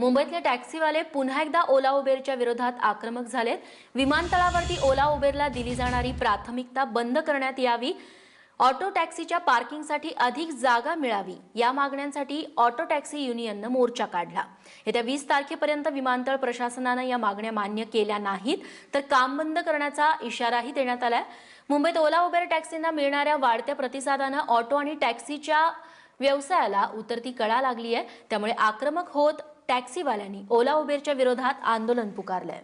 मुंबईतले टॅक्सीवाले पुन्हा एकदा ओला उबेरच्या विरोधात आक्रमक झालेत. विमानतळावरती ओला उबेरला दिली जाणारी प्राथमिकता बंद करण्यात यावी. ऑटो टॅक्सीच्या पार्किंगसाठी अधिक जागा मिळावी. या मागण्यांसाठी ऑटो टॅक्सी युनियननं मोर्चा काढला. येत्या वीस तारखेपर्यंत विमानतळ प्रशासनानं या मागण्या मान्य केल्या नाहीत तर काम बंद करण्याचा इशाराही देण्यात आलाय. मुंबईत ओला उबेर टॅक्सींना मिळणाऱ्या वाढत्या प्रतिसादानं ऑटो आणि टॅक्सीच्या व्यवसायाला उतरती कळा लागली आहे त्यामुळे आक्रमक होत टॅक्सीवाल्यांनी ओला उबेरच्या विरोधात आंदोलन पुकारलंय.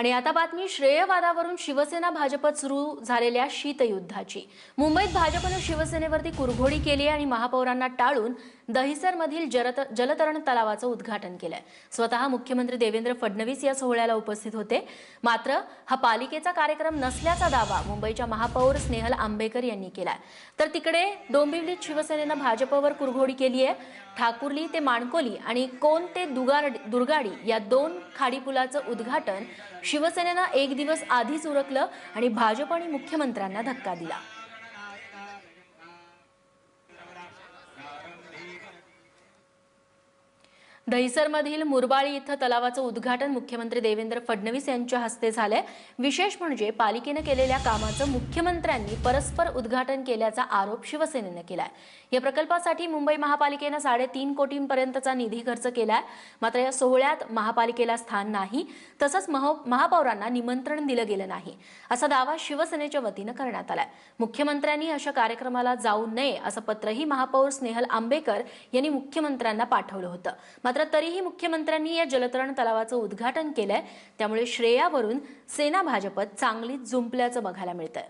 आणि आता बातमी श्रेयवादावरून शिवसेना भाजपत सुरू झालेल्या शीतयुद्धाची. मुंबईत भाजपनं शिवसेनेवरती कुरघोडी केली आहे आणि महापौरांना टाळून दहिसरमधील जलत जलतरण तलावाचं उद्घाटन केलंय. स्वतः मुख्यमंत्री देवेंद्र फडणवीस या सोहळ्याला उपस्थित होते. मात्र हा पालिकेचा कार्यक्रम नसल्याचा दावा मुंबईच्या महापौर स्नेहल आंबेकर यांनी केलाय. तर तिकडे डोंबिवलीत शिवसेनेनं भाजपवर कुरघोडी केली आहे. ठाकुर्ली ते माणकोली आणि कोण ते दुगार दुर्गाडी या दोन खाडीपुलाचं उद्घाटन शिवसेनेनं एक दिवस आधीच उरकलं आणि भाजप आणि मुख्यमंत्र्यांना धक्का दिला. दहिसरमधील मुरबाळी इथं तलावाचं उद्घाटन मुख्यमंत्री देवेंद्र फडणवीस यांच्या हस्ते झालंय. विशेष म्हणजे पालिकेनं केलेल्या कामाचं मुख्यमंत्र्यांनी परस्पर उद्घाटन केल्याचा आरोप शिवसेनेनं केलाय. या प्रकल्पासाठी मुंबई महापालिकेनं साडेतीन कोटींपर्यंतचा निधी खर्च केलाय. मात्र या सोहळ्यात महापालिकेला स्थान नाही तसंच महापौरांना निमंत्रण दिलं गेलं नाही असा दावा शिवसेनेच्या वतीनं करण्यात आलाय. मुख्यमंत्र्यांनी अशा कार्यक्रमाला जाऊ नये असं पत्रही महापौर स्नेहल आंबेकर यांनी मुख्यमंत्र्यांना पाठवलं होतं. मात्र तरीही मुख्यमंत्र्यांनी या जलतरण तलावाचं उद्घाटन केलंय. त्यामुळे श्रेयावरून सेना भाजपत चांगलीच जुंपल्याचं बघायला मिळतंय.